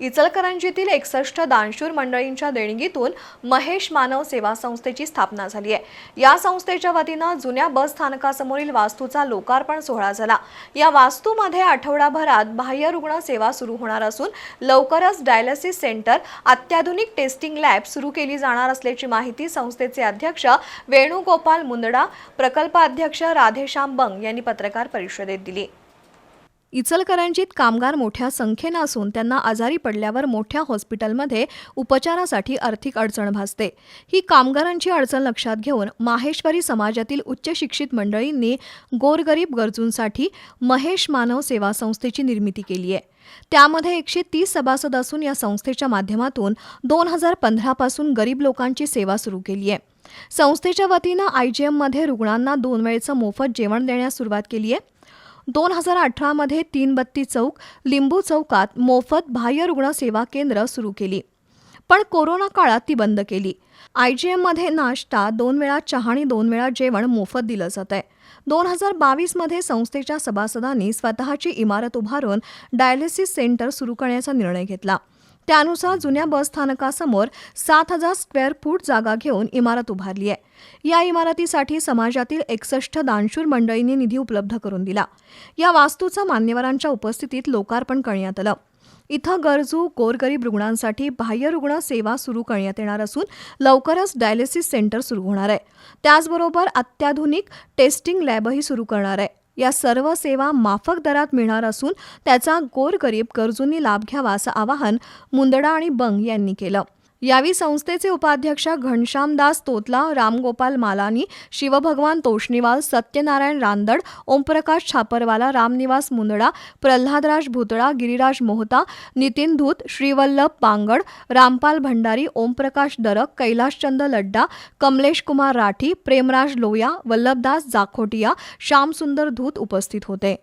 इचलकरंजीतील एकसष्ट दानशूर मंडळींच्या देणगीतून महेश मानव सेवा संस्थेची स्थापना झाली आहे. या संस्थेच्या वतीनं जुन्या बस स्थानकासमोरील वास्तूचा लोकार्पण सोहळा झाला. या वास्तूमध्ये आठवडाभरात बाह्य रुग्ण सेवा सुरू होणार असून लवकरच डायलिसिस सेंटर अत्याधुनिक टेस्टिंग लॅब सुरू केली जाणार असल्याची माहिती संस्थेचे अध्यक्ष वेणुगोपाल मुंदडा प्रकल्प अध्यक्ष राधेश्याम बंग यांनी पत्रकार परिषदेत दिली. इचलकरंजीत कामगार मोठ्या संख्येनं असून त्यांना आजारी पडल्यावर मोठ्या हॉस्पिटलमध्ये उपचारासाठी आर्थिक अडचण भासते. ही कामगारांची अडचण लक्षात घेऊन माहेश्वरी समाजातील उच्च शिक्षित मंडळींनी गोरगरीब गरजूंसाठी महेश मानव सेवा संस्थेची निर्मिती केली आहे. त्यामध्ये एकशे तीस सभासद असून या संस्थेच्या माध्यमातून दोन हजार पंधरापासून गरीब लोकांची सेवा सुरू केली आहे. संस्थेच्या वतीनं आयजीएममध्ये रुग्णांना दोन वेळचं मोफत जेवण देण्यास सुरुवात केली आहे. दोन हजार अठरामध्ये तीन बत्ती चौक लिंबू चौकात मोफत बाह्य रुग्ण सेवा केंद्र सुरू केली. पण कोरोना काळात ती बंद केली. आय जी एममध्ये नाश्ता दोन वेळा चहा आणि दोन वेळा जेवण मोफत दिलं जात आहे दोन हजार बावीसमध्ये संस्थेच्या सभासदांनी स्वतःची इमारत उभारून डायलिसिस सेंटर सुरू करण्याचा निर्णय घेतला. त्यानुसार जुन्या बस स्थानकासमोर सात हजार स्क्वेअर फूट जागा घेऊन इमारत उभारली आहे. या इमारतीसाठी समाजातील एकसष्ट दानशूर मंडळींनी निधी उपलब्ध करून दिला. या वास्तूचं मान्यवरांच्या उपस्थितीत लोकार्पण करण्यात आलं. इथं गरजू गोरगरीब रुग्णांसाठी बाह्य रुग्ण सेवा सुरू करण्यात येणार असून लवकरच डायलिसिस सेंटर सुरू होणार आहे. त्याचबरोबर अत्याधुनिक टेस्टिंग लॅबही सुरू करणार आहे. या सर्व सेवा माफक दरात मिळणार असून त्याचा गोरगरीब गरजूंनी लाभ घ्यावा असं आवाहन मुंदडा आणि बंग यांनी केलं. यावेळी संस्थेचे उपाध्यक्ष घनश्यामदास तोतला रामगोपाल मालानी शिवभगवान तोष्णीवाल सत्यनारायण रांदड ओमप्रकाश छापरवाला रामनिवास मुंदडा प्रल्हादराज भुतळा गिरिराज मोहता नितीन धूत श्रीवल्लभ पांगड रामपाल भंडारी ओमप्रकाश दरक कैलाशचंद लड्डा कमलेश कुमार राठी प्रेमराज लोया वल्लभदास जाखोटिया श्यामसुंदर धूत उपस्थित होते.